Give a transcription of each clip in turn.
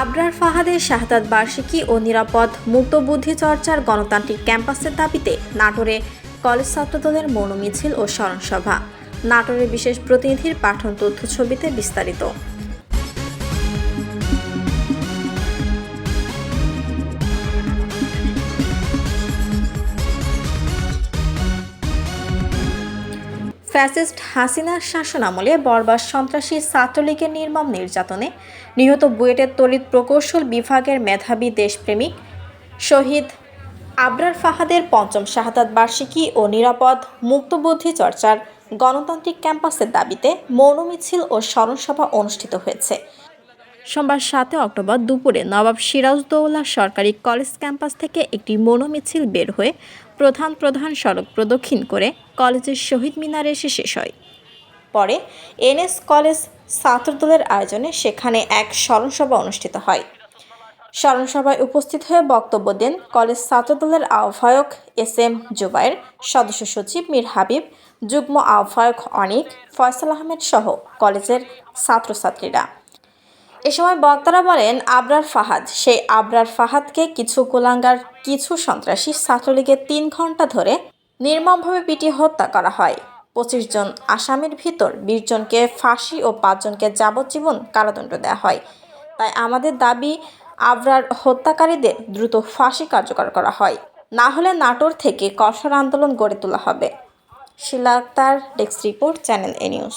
আবরার ফাহাদের শাহাদ বার্ষিকী ও নিরাপদ মুক্ত বুদ্ধি চর্চার গণতান্ত্রিক ক্যাম্পাসের দাবিতে নাটোরে কলেজ ছাত্রদলের মৌন মিছিল ও স্মরণসভা। নাটোরের বিশেষ প্রতিনিধির পাঠন তথ্য ছবিতে বিস্তারিত। ফ্যাসিস্ট হাসিনার শাসনামলে বরবার সন্ত্রাসী ছাত্রলীগের নির্মম নির্যাতনে নিহত বুয়েটের তড়িৎ প্রকৌশল বিভাগের মেধাবী দেশপ্রেমিক শহীদ আবরার ফাহাদের পঞ্চম শাহাদাত বার্ষিকী ও নিরাপদ মুক্তবুদ্ধি চর্চার গণতান্ত্রিক ক্যাম্পাসের দাবিতে মৌন মিছিল ও স্মরণসভা অনুষ্ঠিত হয়েছে। সোমবার সাতই অক্টোবর দুপুরে নবাব সিরাজদৌল্লা সরকারি কলেজ ক্যাম্পাস থেকে একটি মনোমিছিল বের হয়ে প্রধান প্রধান সড়ক প্রদক্ষিণ করে কলেজের শহীদ মিনারে এসে শেষ হয়। পরে এনএস কলেজ ছাত্রদলের আয়োজনে সেখানে এক স্মরণসভা অনুষ্ঠিত হয়। স্মরণসভায় উপস্থিত হয়ে বক্তব্য দেন কলেজ ছাত্রদলের আহ্বায়ক এস এম জুবাইর সদস্য সচিব মীর হাবিব, যুগ্ম আহ্বায়ক অনিক, ফয়সাল আহমেদ সহ কলেজের ছাত্রছাত্রীরা। এ সময় বক্তারা বলেন, আবরার ফাহাদ, সেই আবরার ফাহাদকে কিছু গোলাঙ্গার, কিছু সন্ত্রাসী ছাত্রলীগের তিন ঘণ্টা ধরে নির্মমভাবে পিটিয়ে হত্যা করা হয়। পঁচিশ জন আসামির ভিতর বিশ জনকে ফাঁসি ও পাঁচজনকে যাবজ্জীবন কারাদণ্ড দেওয়া হয়। তাই আমাদের দাবি, আবরার হত্যাকারীদের দ্রুত ফাঁসি কার্যকর করা হয়। না হলে নাটোর থেকে কঠোর আন্দোলন গড়ে তোলা হবে। Shila Akhtar desk report, channel A news.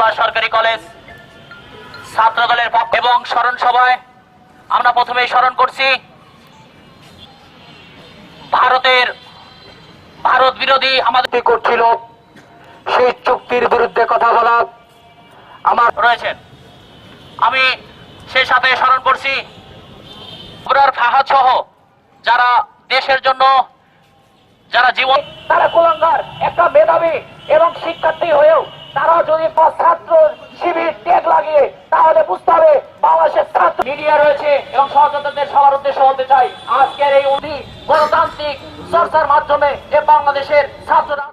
Sirajuddaula সরকারি কলেজ ছাত্র দলের পক্ষ এবং স্মরণ সভায় আমরা প্রথমেই স্মরণ করছি ভারতের ভারত বিরোধী আমাদের করছিল? সেই চুক্তির বিরুদ্ধে কথা বলা। আমার রয়েছেন আমি সেই সাথে স্মরণ করছি ফাহাদ সহ যারা দেশের জন্য যারা জীবন তারা কুলাঙ্গার একটা মেধাবী এবং শিক্ষার্থী হয়েও তারা যদি ছাত্র শিবির টেক লাগিয়ে, তাহলে বুঝতে হবে বাংলাদেশের ছাত্র মিডিয়া রয়েছে এবং সহযোগিতাদের সবার উদ্দেশ্য হতে চাই, আজকের এই গণতান্ত্রিক চর্চার মাধ্যমে যে বাংলাদেশের ছাত্ররা